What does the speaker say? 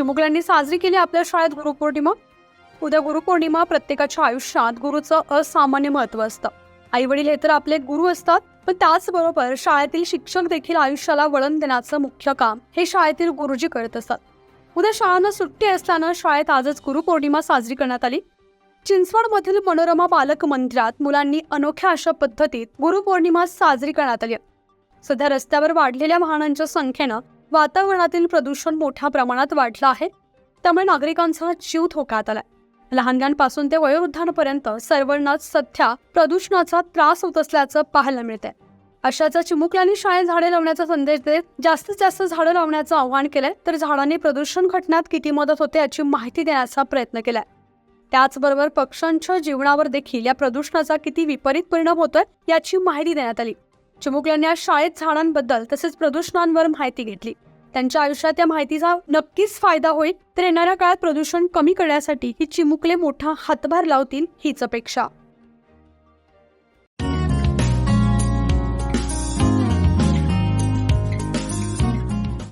चिमुकल्यांनी साजरी केली आपल्या शाळेत गुरुपौर्णिमा. उद्या गुरुपौर्णिमा प्रत्येकाच्या आयुष्यात गुरुचं असामान्य महत्त्व असतं. आई वडील हे तर आपले गुरु असतात पण त्याचबरोबर शाळेतील शिक्षक देखील आयुष्याला वळण देण्याचं मुख्य काम हे शाळेतील गुरुजी करत असतात. उद्या शाळांना सुट्टी असल्यानं शाळेत आजच गुरुपौर्णिमा साजरी करण्यात आली. चिंचवडमधील मनोरमा बालक मंदिरात मुलांनी अनोख्या अशा पद्धतीत गुरुपौर्णिमा साजरी करण्यात आली. सध्या रस्त्यावर वाढलेल्या वाहनांच्या संख्येनं वातावरणातील प्रदूषण मोठ्या प्रमाणात वाढलं आहे. त्यामुळे नागरिकांचा जीव धोक्यात आलाय. लहानग्यांपासून ते वयोवृद्धांपर्यंत सर्वांनाच सध्या प्रदूषणाचा त्रास होत असल्याचं पाहायला मिळतंय. अशाच चिमुकल्यांनी शाळेत झाडे लावण्याचा संदेश देत जास्तीत जास्त झाडं लावण्याचं आवाहन केलंय तर झाडांनी प्रदूषण घटण्यात किती मदत होते याची माहिती देण्याचा प्रयत्न केलाय. त्याचबरोबर पक्ष्यांच्या जीवनावर देखील या प्रदूषणाचा किती विपरीत परिणाम होतोय याची माहिती देण्यात आली. चिमुकल्यांनी आज शाळेत झाडांबद्दल तसेच प्रदूषणांवर माहिती घेतली. त्यांच्या आयुष्यात या माहितीचा नक्कीच फायदा होईल तर येणाऱ्या काळात प्रदूषण कमी करण्यासाठी ही चिमुकले मोठा हातभार लावतील हीच अपेक्षा.